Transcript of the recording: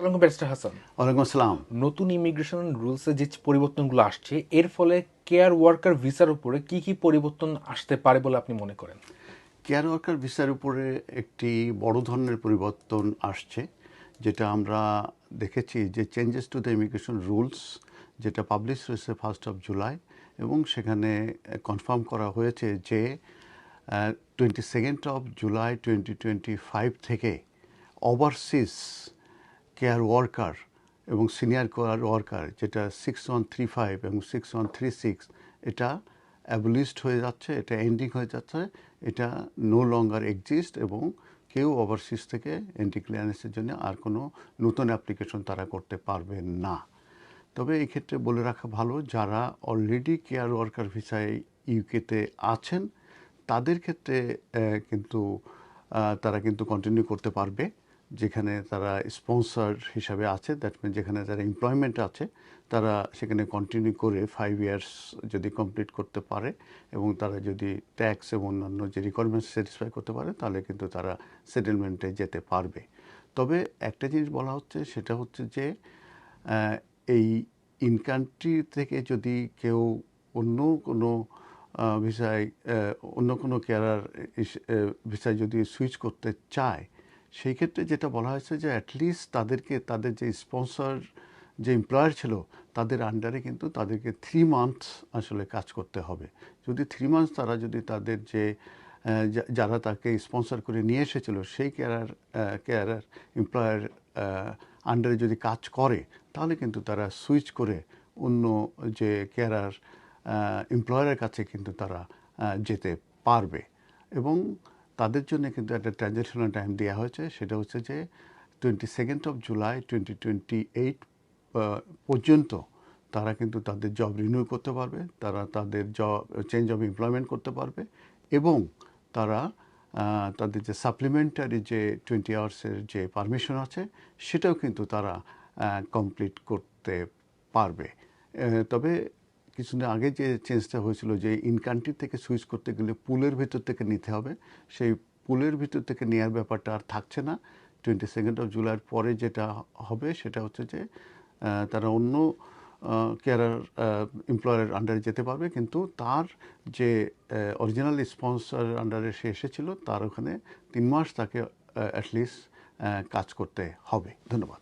ওয়ালাইকুম আসসালাম। নতুন ইমিগ্রেশন রুলসে যে পরিবর্তনগুলো আসছে এর ফলে কেয়ার ওয়ার্কার ভিসার উপরে কি কি পরিবর্তন আসতে পারে বলে আপনি মনে করেন? কেয়ার ওয়ার্কার ভিসার উপরে একটি বড় ধরনের পরিবর্তন আসছে যেটা আমরা দেখেছি যে changes to the immigration rules যেটা পাবলিশ হয়েছে ফার্স্ট অফ জুলাই এবং সেখানে কনফার্ম করা হয়েছে যে twenty second of July twenty twenty five থেকে ওভারসিজ কেয়ার ওয়ার্কার এবং সিনিয়র কেয়ার ওয়ার্কার যেটা সিক্স ওয়ান থ্রি ফাইভ এবং সিক্স ওয়ান থ্রি সিক্স এটা অ্যাবলিস্ট হয়ে যাচ্ছে, এটা এন্ডিং হয়ে যাচ্ছে, এটা নো লঙ্গার এক্সিস্ট এবং কেউ ওভারসিজ থেকে এন্টি ক্লিয়ারেন্সের জন্য আর কোনো নতুন অ্যাপ্লিকেশন তারা করতে পারবে না। তবে এই ক্ষেত্রে বলে রাখা ভালো, যারা অলরেডি কেয়ার ওয়ার্কার ভিসায় ইউকেতে আছেন, তাদের ক্ষেত্রে কিন্তু তারা কিন্তু কন্টিনিউ করতে পারবে। যেখানে তারা স্পন্সর হিসাবে আছে দ্যাট মিন যেখানে তারা এমপ্লয়মেন্ট আছে, তারা সেখানে কন্টিনিউ করে ফাইভ ইয়ার্স যদি কমপ্লিট করতে পারে এবং তারা যদি ট্যাক্স এবং অন্যান্য যে রিকোয়ারমেন্টস স্যাটিসফাই করতে পারে, তাহলে কিন্তু তারা সেটেলমেন্টে যেতে পারবে। তবে একটা জিনিস বলা হচ্ছে, সেটা হচ্ছে যে এই ইনকান্ট্রি থেকে যদি কেউ অন্য কোনো ভিসায় অন্য কোনো কেয়ারার ভিসায় যদি সুইচ করতে চায় সেই ক্ষেত্রে যেটা বলা হয়েছে যে অ্যাটলিস্ট তাদেরকে, তাদের যে স্পন্সর যে এমপ্লয়ার ছিল, তাদের আন্ডারে কিন্তু তাদেরকে থ্রি মান্থস আসলে কাজ করতে হবে। যদি থ্রি মান্থস তারা যদি তাদের যে যারা তাকে স্পন্সর করে নিয়ে এসেছিল, সেই কেয়ারার কেয়ারার এমপ্লয়ার আন্ডারে যদি কাজ করে, তাহলে কিন্তু তারা সুইচ করে অন্য যে কেয়ারার এমপ্লয়ারের কাছে কিন্তু তারা যেতে পারবে। এবং তাদের জন্য কিন্তু একটা ট্রানজ্যাকশনাল টাইম দেওয়া হয়েছে। সেটা হচ্ছে যে twenty second of July twenty twenty eight পর্যন্ত তারা কিন্তু তাদের জব রিনিউ করতে পারবে, তারা তাদের জব চেঞ্জ অফ এমপ্লয়মেন্ট করতে পারবে এবং তারা তাদের যে সাপ্লিমেন্টারি যে টোয়েন্টি আওয়ার্সের যে পারমিশন আছে, সেটাও কিন্তু তারা কমপ্লিট করতে পারবে। তবে কিছুদিন আগে যে চেঞ্জটা হয়েছিল যে ইন কান্ট্রি থেকে সুইচ করতে গেলে পুলের ভিতর থেকে নিতে হবে, সেই পুলের ভিতর থেকে নেওয়ার ব্যাপারটা আর থাকছে না। টোয়েন্টি সেকেন্ড অফ জুলাইয়ের পরে যেটা হবে সেটা হচ্ছে যে তারা অন্য কেয়ারার এমপ্লয়ারের আন্ডারে যেতে পারবে, কিন্তু তার যে অরিজিনাল স্পন্সর আন্ডারে সে এসেছিল, তার ওখানে তিন মাস তাকে অ্যাটলিস্ট কাজ করতে হবে। ধন্যবাদ।